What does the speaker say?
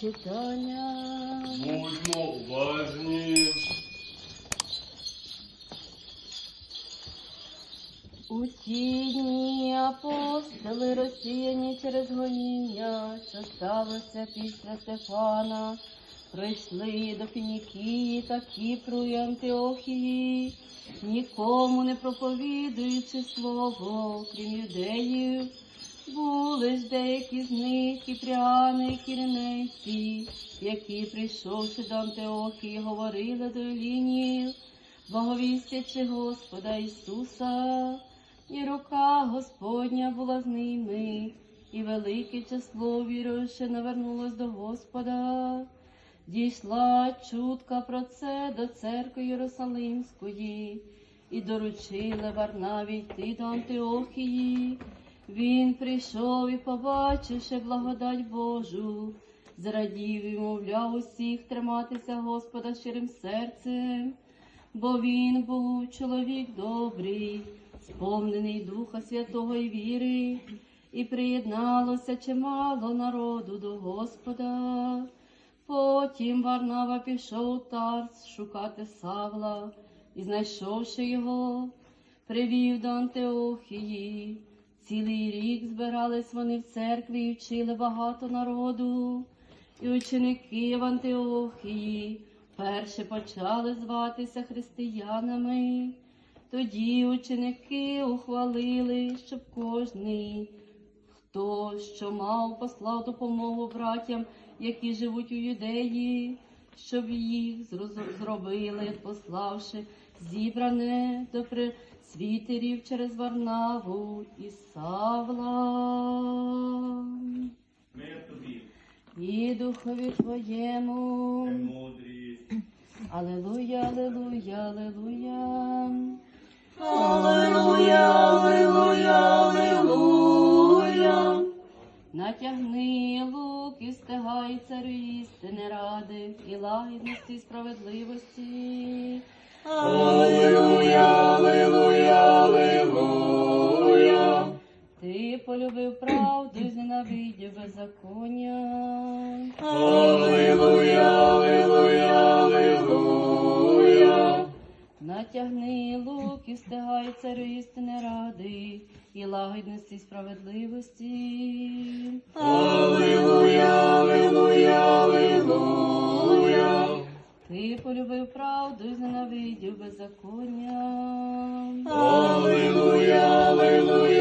Читання. Будьмо уважні. У ті дні апостоли розсіяні через гоніння, що сталося після Стефана, прийшли до Фінікії та Кіпру і Антиохії, нікому не проповідуючи слово, крім юдеїв. Були ж деякі з них і кіренейці, які, прийшовши до Антиохії, говорили до Елінів, благовістячи Господа Ісуса, і рука Господня була з ними, і велике число віруючих навернулось до Господа. Дійшла чутка про це до церкви Єрусалимської, і доручили Варнаві йти до Антиохії. Він прийшов і, побачивши благодать Божу, зрадів і мовляв усіх триматися Господа щирим серцем, бо він був чоловік добрий, сповнений Духа Святого і віри, і приєдналося чимало народу до Господа. Потім Варнава пішов Тарс шукати Савла і, знайшовши його, привів до Антиохії. Цілий рік збирались вони в церкві і вчили багато народу. І ученики в Антиохії перше почали зватися християнами. Тоді ученики ухвалили, щоб кожний, хто що мав, послав допомогу братям, які живуть у юдеї, щоб їх зробили, пославши зібране до пресвітерів через Варнаву і Савла. Мир тобі, І духові твоєму. мудрість. Алелуя, алелуя, алелуя. Аллилуйя, аллилуйя, аллилуйя. Натягни лук і стигай царю істини ради і лагідності і справедливості. Аллилуйя, аллилуйя, аллилуйя. Ти полюбив правду і зненавидів беззаконня. Аллилуйя, аллилуйя, аллилуйя. Натягни лук і стигай царю істини ради і лагідності і справедливості. Аллилуйя, неправду і зненавидів беззаконня. Аллилуйя, аллилуйя.